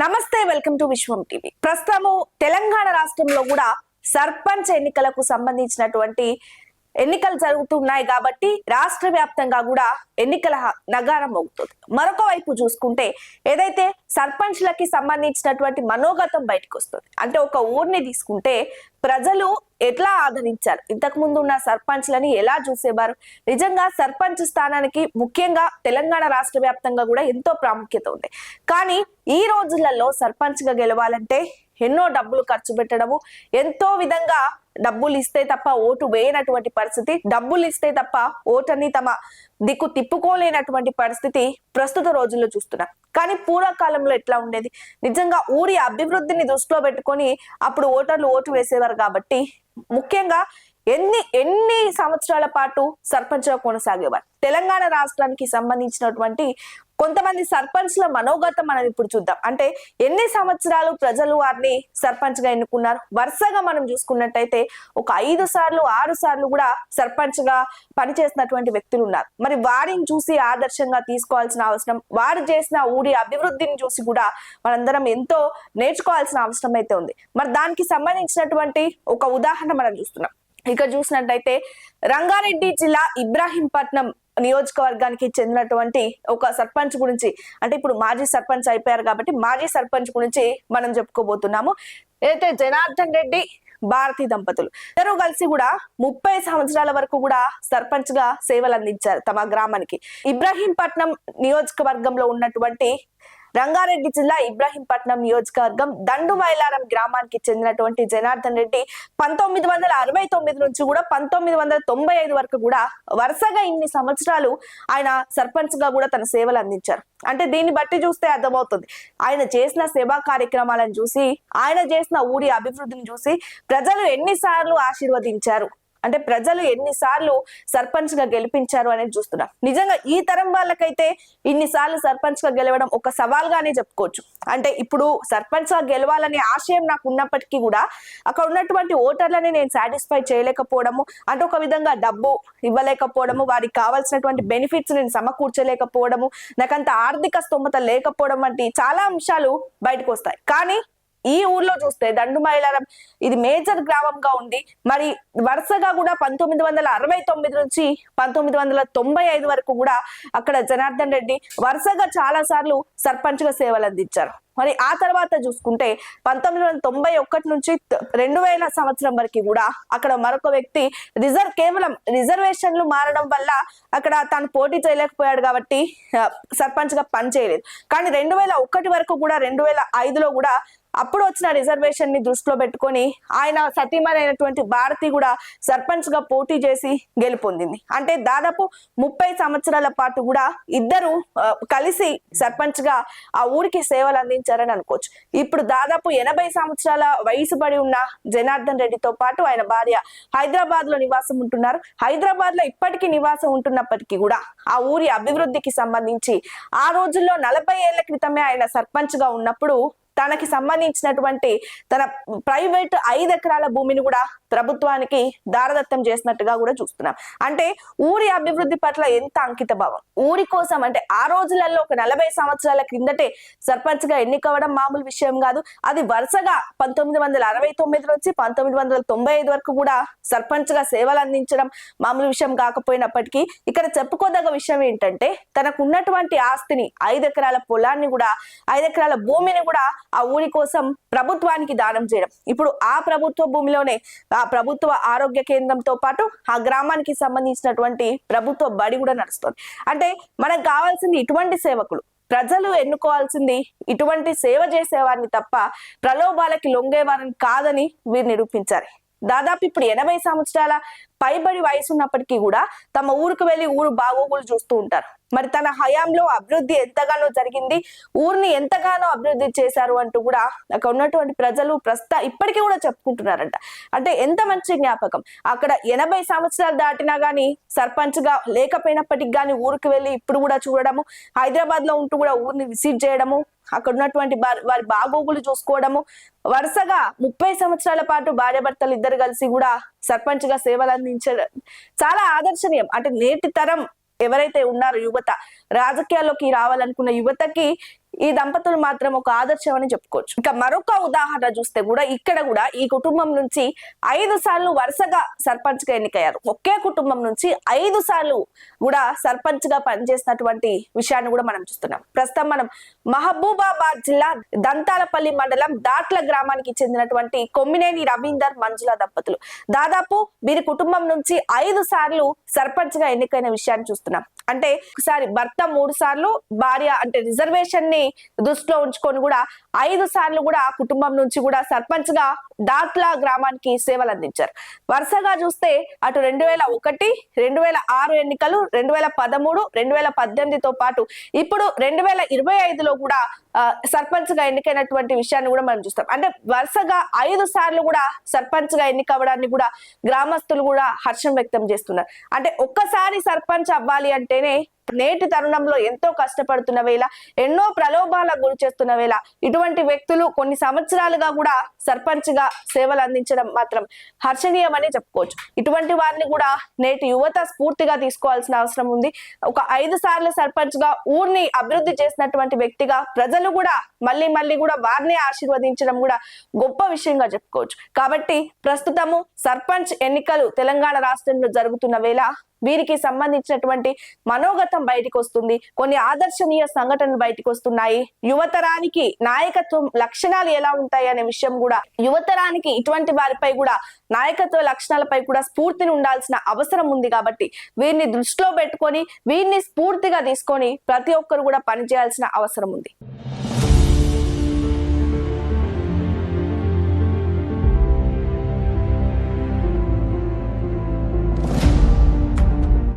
నమస్తే welcome to Vishwam TV. ప్రస్తుతము తెలంగాణ రాష్ట్రంలో కూడా సర్పంచ్ ఎన్నికలకు సంబంధించినటువంటి ఎన్నికలు జరుగుతున్నాయి కాబట్టి రాష్ట్ర వ్యాప్తంగా కూడా ఎన్నికల నగారం మోగుతుంది. మరొక వైపు చూసుకుంటే ఏదైతే సర్పంచ్లకి సంబంధించినటువంటి మనోగతం బయటకు వస్తుంది అంటే ఒక ఊరిని తీసుకుంటే ప్రజలు ఎట్లా ఆదరించారు? ఇంతకు ముందు ఉన్న సర్పంచ్లని ఎలా చూసేవారు? నిజంగా సర్పంచ్ స్థానానికి ముఖ్యంగా తెలంగాణ రాష్ట్ర వ్యాప్తంగా కూడా ఎంతో ప్రాముఖ్యత ఉంది. కానీ ఈ రోజులలో సర్పంచ్గా గెలవాలంటే ఎన్నో డబ్బులు ఖర్చు పెట్టడము ఎంతో విధంగా డబ్బులు ఇస్తే తప్ప ఓటు వేయనటువంటి పరిస్థితి డబ్బులు ఇస్తే తప్ప ఓటని తమ దిక్కు తిప్పుకోలేనటువంటి పరిస్థితి ప్రస్తుత రోజుల్లో చూస్తున్నాం. కానీ పూర్వకాలంలో ఎట్లా ఉండేది? నిజంగా ఊరి అభివృద్ధిని దృష్టిలో పెట్టుకొని అప్పుడు ఓటర్లు ఓటు వేసేవారు కాబట్టి ముఖ్యంగా ఎన్ని ఎన్ని సంవత్సరాల పాటు సర్పంచ్గా కొనసాగేవారు? తెలంగాణ రాష్ట్రానికి సంబంధించినటువంటి కొంతమంది సర్పంచ్ల మనోగతం మనం ఇప్పుడు చూద్దాం. అంటే ఎన్ని సంవత్సరాలు ప్రజలు వారిని సర్పంచ్గా ఎన్నుకున్నారు? వరుసగా మనం చూసుకున్నట్టయితే ఒక ఐదు సార్లు ఆరు సార్లు కూడా సర్పంచ్గా పనిచేసినటువంటి వ్యక్తులు ఉన్నారు. మరి వారిని చూసి ఆదర్శంగా తీసుకోవాల్సిన అవసరం వారు చేసిన ఊరి అభివృద్ధిని చూసి కూడా మనందరం ఎంతో నేర్చుకోవాల్సిన అవసరం అయితే ఉంది. మరి దానికి సంబంధించినటువంటి ఒక ఉదాహరణ మనం చూస్తున్నాం. ఇక చూసినట్టయితే రంగారెడ్డి జిల్లా ఇబ్రాహీంపట్నం నియోజకవర్గానికి చెందినటువంటి ఒక సర్పంచ్ గురించి అంటే ఇప్పుడు మాజీ సర్పంచ్ అయిపోయారు కాబట్టి మాజీ సర్పంచ్ గురించి మనం చెప్పుకోబోతున్నాము. ఏదైతే జనార్దన్ రెడ్డి భారతి దంపతులు ఇద్దరు కలిసి కూడా ముప్పై సంవత్సరాల వరకు కూడా సర్పంచ్గా సేవలు అందించారు తమ గ్రామానికి. ఇబ్రాహీంపట్నం నియోజకవర్గంలో ఉన్నటువంటి రంగారెడ్డి జిల్లా ఇబ్రాహీంపట్నం నియోజకవర్గం దండుమైలారం గ్రామానికి చెందినటువంటి జనార్దన్ రెడ్డి పంతొమ్మిది వందల అరవై తొమ్మిది నుంచి కూడా పంతొమ్మిది వందల తొంభై ఐదు వరకు కూడా వరుసగా ఇన్ని సంవత్సరాలు ఆయన సర్పంచ్గా కూడా తన సేవలు అందించారు. అంటే దీన్ని బట్టి చూస్తే అర్థమవుతుంది. ఆయన చేసిన సేవా కార్యక్రమాలను చూసి ఆయన చేసిన ఊరి అభివృద్ధిని చూసి ప్రజలు ఎన్నిసార్లు ఆశీర్వదించారు. అంటే ప్రజలు ఎన్నిసార్లు సర్పంచ్గా గెలిపించారు అనేది చూస్తున్నాం. నిజంగా ఈ తరం వాళ్ళకైతే ఇన్నిసార్లు సర్పంచ్గా గెలవడం ఒక సవాల్గానే చెప్పుకోవచ్చు. అంటే ఇప్పుడు సర్పంచ్గా గెలవాలనే ఆశయం నాకు ఉన్నప్పటికీ కూడా అక్కడ ఉన్నటువంటి ఓటర్లని నేను సాటిస్ఫై చేయలేకపోవడము అంటే ఒక విధంగా డబ్బు ఇవ్వలేకపోవడము వారికి కావాల్సినటువంటి బెనిఫిట్స్ నేను సమకూర్చలేకపోవడము నాకంత ఆర్థిక స్తోమత లేకపోవడం వంటి చాలా అంశాలు బయటకు వస్తాయి. కానీ ఈ ఊర్లో చూస్తే దండుమైలారం ఇది మేజర్ గ్రామంగా ఉంది. మరి వరుసగా కూడా పంతొమ్మిది వందల అరవై తొమ్మిది నుంచి పంతొమ్మిది వందల తొంభై ఐదు వరకు కూడా అక్కడ జనార్దన్ రెడ్డి వరుసగా చాలా సార్లు సర్పంచ్గా సేవలు అందించారు. మరి ఆ తర్వాత చూసుకుంటే పంతొమ్మిది వందల తొంభై ఒకటి నుంచి రెండు వేల సంవత్సరం వరకు కూడా అక్కడ మరొక వ్యక్తి రిజర్వ్ కేవలం రిజర్వేషన్లు మారడం వల్ల అక్కడ తాను పోటీ చేయలేకపోయాడు కాబట్టి సర్పంచ్గా సర్పంచ్గా పని చేయలేదు కానీ రెండు వేల ఒకటి వరకు కూడా రెండు వేల ఐదులో కూడా అప్పుడు వచ్చిన రిజర్వేషన్ని దృష్టిలో పెట్టుకొని ఆయన సతీమరైనటువంటి భారతి కూడా సర్పంచ్గా పోటీ చేసి గెలుపొందింది. అంటే దాదాపు ముప్పై సంవత్సరాల పాటు కూడా ఇద్దరు కలిసి సర్పంచ్గా ఆ ఊరికి సేవలు అందించారని అనుకోవచ్చు. ఇప్పుడు దాదాపు ఎనభై సంవత్సరాల వయసు పడి ఉన్న జనార్దన్ రెడ్డితో పాటు ఆయన భార్య హైదరాబాద్లో నివాసం ఉంటున్నారు. హైదరాబాద్లో ఇప్పటికీ నివాసం ఉంటున్నప్పటికీ కూడా ఆ ఊరి అభివృద్ధికి సంబంధించి ఆ రోజుల్లో నలభై ఏళ్ళ క్రితమే ఆయన సర్పంచ్గా ఉన్నప్పుడు తనకి సంబంధించినటువంటి తన ప్రైవేట్ ఐదు ఎకరాల భూమిని కూడా ప్రభుత్వానికి దారదత్తం చేసినట్టుగా కూడా చూస్తున్నాం. అంటే ఊరి అభివృద్ధి పట్ల ఎంత అంకిత భావం ఊరి కోసం అంటే ఆ రోజులలో ఒక నలభై సంవత్సరాల క్రిందటే సర్పంచ్గా ఎన్నికవడం మామూలు విషయం కాదు. అది వరుసగా పంతొమ్మిది వందల అరవై తొమ్మిది నుంచి పంతొమ్మిది వందల తొంభై ఐదు వరకు కూడా సర్పంచ్గా సేవలు అందించడం మామూలు విషయం కాకపోయినప్పటికీ ఇక్కడ చెప్పుకోదగ్గ విషయం ఏంటంటే తనకు ఉన్నటువంటి ఆస్తిని ఐదు ఎకరాల పొలాన్ని కూడా ఐదు ఎకరాల భూమిని కూడా ఆ ఊరి కోసం ప్రభుత్వానికి దానం చేయడం. ఇప్పుడు ఆ ప్రభుత్వ భూమిలోనే ఆ ప్రభుత్వ ఆరోగ్య కేంద్రంతో పాటు ఆ గ్రామానికి సంబంధించినటువంటి ప్రభుత్వ బడి కూడా నడుస్తుంది. అంటే మనకు కావాల్సింది ఇటువంటి సేవకులు. ప్రజలు ఎన్నుకోవాల్సింది ఇటువంటి సేవ చేసేవారిని తప్ప ప్రలోభాలకి లొంగేవారిని కాదని వీరు నిరూపించారు. దాదాపు ఇప్పుడు ఎనభై సంవత్సరాల పైబడి వయసు ఉన్నప్పటికీ కూడా తమ ఊరికి వెళ్ళి ఊరు బాగోగులు చూస్తూ ఉంటారు. మరి తన హయాంలో అభివృద్ధి ఎంతగానో జరిగింది ఊరిని ఎంతగానో అభివృద్ధి చేశారు అంటూ కూడా అక్కడ ఉన్నటువంటి ప్రజలు ప్రస్తుత ఇప్పటికీ కూడా చెప్పుకుంటున్నారంట. అంటే ఎంత మంచి జ్ఞాపకం. అక్కడ ఎనభై సంవత్సరాలు దాటినా కానీ సర్పంచ్గా లేకపోయినప్పటికి కానీ ఊరికి వెళ్ళి ఇప్పుడు కూడా చూడడము హైదరాబాద్లో ఉంటూ కూడా ఊరిని విజిట్ చేయడము అక్కడ ఉన్నటువంటి వారి బాగోగులు చూసుకోవడము వరుసగా ముప్పై సంవత్సరాల పాటు భార్యాభర్తలు ఇద్దరు కలిసి కూడా సర్పంచ్గా సేవలు అందించడం చాలా ఆదర్శనీయం. అంటే నేటి తరం ఎవరైతే ఉన్నారో యువత రాజకీయాల్లోకి రావాలనుకున్న యువతకి ఈ దంపతులు మాత్రం ఒక ఆదర్శం అని చెప్పుకోవచ్చు. ఇంకా మరొక ఉదాహరణ చూస్తే కూడా ఇక్కడ కూడా ఈ కుటుంబం నుంచి ఐదు సార్లు వరుసగా సర్పంచ్గా ఎన్నికయ్యారు. ఒకే కుటుంబం నుంచి ఐదు సార్లు కూడా సర్పంచ్గా పనిచేసినటువంటి విషయాన్ని కూడా మనం చూస్తున్నాం. ప్రస్తుతం మనం మహబూబాబాద్ జిల్లా దంతాలపల్లి మండలం దాట్ల గ్రామానికి చెందినటువంటి కొమ్మినేని రవీందర్ మంజుల దంపతులు. దాదాపు వీరి కుటుంబం నుంచి ఐదు సార్లు సర్పంచ్గా ఎన్నికైన విషయాన్ని చూస్తున్నాం. అంటే ఒకసారి భర్త మూడు సార్లు భార్య అంటే రిజర్వేషన్ని దృష్టిలో ఉంచుకొని కూడా ఐదు సార్లు కూడా ఆ కుటుంబం నుంచి కూడా సర్పంచ్గా దాట్లా గ్రామానికి సేవలు అందించారు. వరుసగా చూస్తే అటు రెండు వేల ఒకటి రెండు వేల ఆరు ఎన్నికలు రెండు వేల పదమూడు రెండు వేల పద్దెనిమిదితో పాటు ఇప్పుడు రెండు వేల ఇరవై ఐదులో కూడా సర్పంచ్గా ఎన్నికైనటువంటి విషయాన్ని కూడా మనం చూస్తాం. అంటే వరుసగా ఐదు సార్లు కూడా సర్పంచ్గా ఎన్నికవడాన్ని కూడా గ్రామస్తులు కూడా హర్షం వ్యక్తం చేస్తున్నారు. అంటే ఒక్కసారి సర్పంచ్ అవ్వాలి అంటేనే నేటి తరుణంలో ఎంతో కష్టపడుతున్న వేళ ఎన్నో ప్రలోభాలకు గురి చేస్తున్న వేళ ఇటువంటి వ్యక్తులు కొన్ని సంవత్సరాలుగా కూడా సర్పంచ్గా సేవలు అందించడం మాత్రం హర్షణీయమని చెప్పుకోవచ్చు. ఇటువంటి వారిని కూడా నేటి యువత స్ఫూర్తిగా తీసుకోవాల్సిన అవసరం ఉంది. ఒక ఐదు సార్లు సర్పంచ్గా ఊరిని అభివృద్ధి చేసినటువంటి వ్యక్తిగా ప్రజలు కూడా మళ్ళీ మళ్ళీ కూడా వారిని ఆశీర్వదించడం కూడా గొప్ప విషయంగా చెప్పుకోవచ్చు. కాబట్టి ప్రస్తుతము సర్పంచ్ ఎన్నికలు తెలంగాణ రాష్ట్రంలో జరుగుతున్న వేళ వీరికి సంబంధించినటువంటి మనోగతం బయటకు వస్తుంది కొన్ని ఆదర్శనీయ సంఘటనలు బయటకు వస్తున్నాయి యువతరానికి నాయకత్వం లక్షణాలు ఎలా ఉంటాయి అనే విషయం కూడా యువతరానికి ఇటువంటి వారిపై కూడా నాయకత్వ లక్షణాలపై కూడా స్ఫూర్తిని ఉండాల్సిన అవసరం ఉంది కాబట్టి వీరిని దృష్టిలో పెట్టుకొని వీరిని స్ఫూర్తిగా తీసుకొని ప్రతి ఒక్కరు కూడా పనిచేయాల్సిన అవసరం ఉంది.